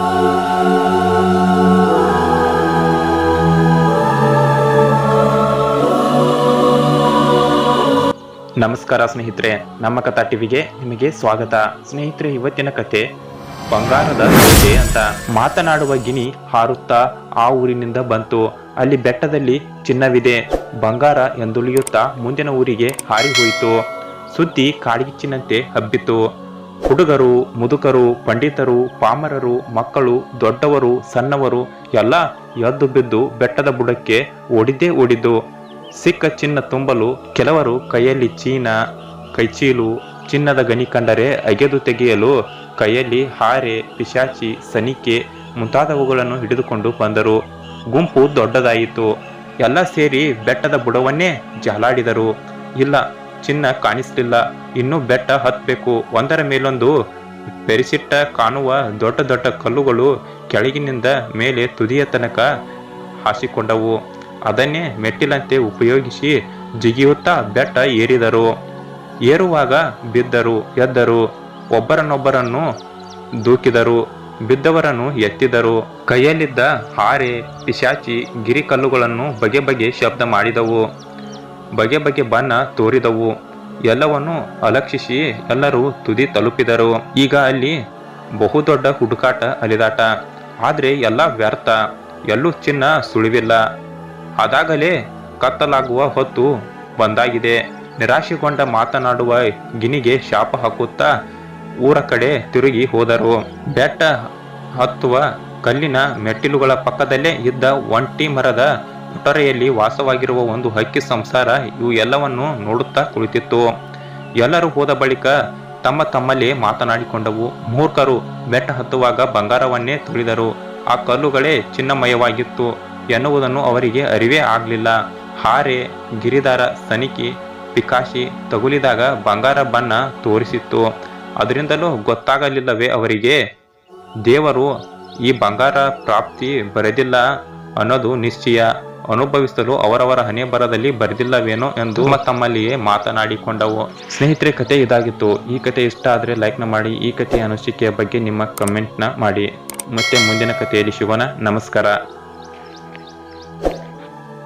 ನಮಸ್ಕಾರ ಸ್ನೇಹಿತರೆ, ನಮ್ಮ ಕಥಾ ಟಿವಿಗೆ ನಿಮಗೆ ಸ್ವಾಗತ. ಸ್ನೇಹಿತರೆ, ಇವತ್ತಿನ ಕತೆ ಬಂಗಾರದ ಕೋಟೆ ಅಂತ. ಮಾತನಾಡುವ ಗಿಣಿ ಹಾರುತ್ತಾ ಆ ಊರಿನಿಂದ ಬಂತು. ಅಲ್ಲಿ ಬೆಟ್ಟದಲ್ಲಿ ಚಿನ್ನವಿದೆ. ಬಂಗಾರ ಎಂದುಳಿಯುತ್ತಾ ಮುಂದಿನ ಊರಿಗೆ ಹಾರಿ ಹೋಯಿತು. ಸುದ್ದಿ ಕಾಡ್ಗಿಚ್ಚಿನಂತೆ ಹಬ್ಬಿತು. ಹುಡುಗರು, ಮುದುಕರು, ಪಂಡಿತರು, ಪಾಮರರು, ಮಕ್ಕಳು, ದೊಡ್ಡವರು, ಸಣ್ಣವರು ಎಲ್ಲ ಎದ್ದು ಬಿದ್ದು ಬೆಟ್ಟದ ಬುಡಕ್ಕೆ ಓಡಿದ್ದೇ ಓಡಿದ್ದು. ಸಿಕ್ಕ ಚಿನ್ನ ತುಂಬಲು ಕೆಲವರು ಕೈಯಲ್ಲಿ ಚೀನ, ಕೈಚೀಲು, ಚಿನ್ನದ ಗಣಿ ಕಂಡರೆ ಅಗೆದು ತೆಗೆಯಲು ಕೈಯಲ್ಲಿ ಹಾರೆ, ಪಿಶಾಚಿ, ಸನಿಕೆ ಮುಂತಾದವುಗಳನ್ನು ಹಿಡಿದುಕೊಂಡು ಬಂದರು. ಗುಂಪು ದೊಡ್ಡದಾಯಿತು. ಎಲ್ಲ ಸೇರಿ ಬೆಟ್ಟದ ಬುಡವನ್ನೇ ಜಾಲಾಡಿದರು. ಇಲ್ಲ ಚಿನ್ನ ಕಾಣಿಸ್ಲಿಲ್ಲ ಇನ್ನು ಬೆಟ್ಟ ಹತ್ತಬೇಕು ಒಂದರ ಮೇಲೊಂದು ಬೆರೆಸಿಟ್ಟ ಕಾಣುವ ದೊಡ್ಡ ದೊಡ್ಡ ಕಲ್ಲುಗಳು ಕೆಳಗಿನಿಂದ ಮೇಲೆ ತುದಿಯ ತನಕ ಹಾಸಿಕೊಂಡವು. ಅದನ್ನೇ ಮೆಟ್ಟಿಲಂತೆ ಉಪಯೋಗಿಸಿ ಜಿಗಿಯುತ್ತಾ ಬೆಟ್ಟ ಏರಿದರು. ಏರುವಾಗ ಬಿದ್ದರು, ಎದ್ದರು. ಒಬ್ಬರನ್ನೊಬ್ಬರನ್ನು ದೂಕಿದರು, ಬಿದ್ದವರನ್ನು ಎತ್ತಿದರು. ಕೈಯಲ್ಲಿದ್ದ ಹಾರೆ, ಪಿಶಾಚಿ, ಗಿರಿಕಲ್ಲುಗಳನ್ನು ಬಗೆ ಬಗೆ ಶಬ್ದ ಮಾಡಿದವು. ಬಗೆ ಬಗೆ ಬಣ್ಣ ತೋರಿದವು. ಎಲ್ಲವನ್ನು ಅಲಕ್ಷಿಸಿ ಎಲ್ಲರೂ ತುದಿ ತಲುಪಿದರು. ಈಗ ಅಲ್ಲಿ ಬಹುದೊಡ್ಡ ಹುಡುಕಾಟ ಅಲಿದಾಟ. ಆದರೆ ಎಲ್ಲ ವ್ಯರ್ಥ. ಎಲ್ಲೂ ಚಿನ್ನ ಸುಳಿವಿಲ್ಲ. ಅದಾಗಲೇ ಕತ್ತಲಾಗುವ ಹೊತ್ತು ಬಂದಾಗಿದೆ. ನಿರಾಶೆಗೊಂಡ ಮಾತನಾಡುವ ಗಿನಿಗೆ ಶಾಪ ಹಾಕುತ್ತಾ ಊರ ಕಡೆ ತಿರುಗಿ ಹೋದರು. ಬೆಟ್ಟ ಹತ್ತುವ ಕಲ್ಲಿನ ಮೆಟ್ಟಿಲುಗಳ ಪಕ್ಕದಲ್ಲೇ ಇದ್ದ ಒಂಟಿ ಮರದ ಕೊಠರೆಯಲ್ಲಿ ವಾಸವಾಗಿರುವ ಒಂದು ಹಕ್ಕಿ ಸಂಸಾರ ಇವು ಎಲ್ಲವನ್ನು ನೋಡುತ್ತಾ ಕುಳಿತಿತ್ತು. ಎಲ್ಲರೂ ಹೋದ ಬಳಿಕ ತಮ್ಮ ತಮ್ಮಲ್ಲಿ ಮಾತನಾಡಿಕೊಂಡವು. ಮೂರ್ಖರು ಬೆಟ್ಟ ಹತ್ತುವಾಗ ಬಂಗಾರವನ್ನೇ ತುಳಿದರು. ಆ ಕಲ್ಲುಗಳೇ ಚಿನ್ನಮಯವಾಗಿತ್ತು. ಎನ್ನುವುದನ್ನು ಅವರಿಗೆ ಅರಿವೇ ಆಗಲಿಲ್ಲ. ಹಾರೆ, ಗಿರಿದಾರ, ಸನಿಕಿ, ಪಿಕಾಶಿ ತಗುಲಿದಾಗ ಬಂಗಾರ ಬಣ್ಣ ತೋರಿಸಿತ್ತು. ಅದರಿಂದಲೂ ಗೊತ್ತಾಗಲಿಲ್ಲವೇ ಅವರಿಗೆ, ದೇವರು ಈ ಬಂಗಾರ ಪ್ರಾಪ್ತಿ ಬರೆದಿಲ್ಲ ಅನ್ನೋದು ನಿಶ್ಚಯ. ಅನುಭವಿಸಲು ಅವರವರ ಹಣೆ ಬರದಲ್ಲಿ ಬರೆದಿಲ್ಲವೇನೋ ಎಂದು ತಮ್ಮ ತಮ್ಮಲ್ಲಿಯೇ ಮಾತನಾಡಿಕೊಂಡವು. ಸ್ನೇಹಿತರೆ ಕತೆ ಇದಾಗಿತ್ತು. ಈ ಕತೆ ಇಷ್ಟ ಆದರೆ ಲೈಕ್ನ ಮಾಡಿ. ಈ ಕಥೆಯ ಅನಿಸಿಕೆಯ ಬಗ್ಗೆ ನಿಮ್ಮ ಕಮೆಂಟ್ನ ಮಾಡಿ. ಮತ್ತೆ ಮುಂದಿನ ಕಥೆಯಲ್ಲಿ ಸಿಗೋಣ. ನಮಸ್ಕಾರ.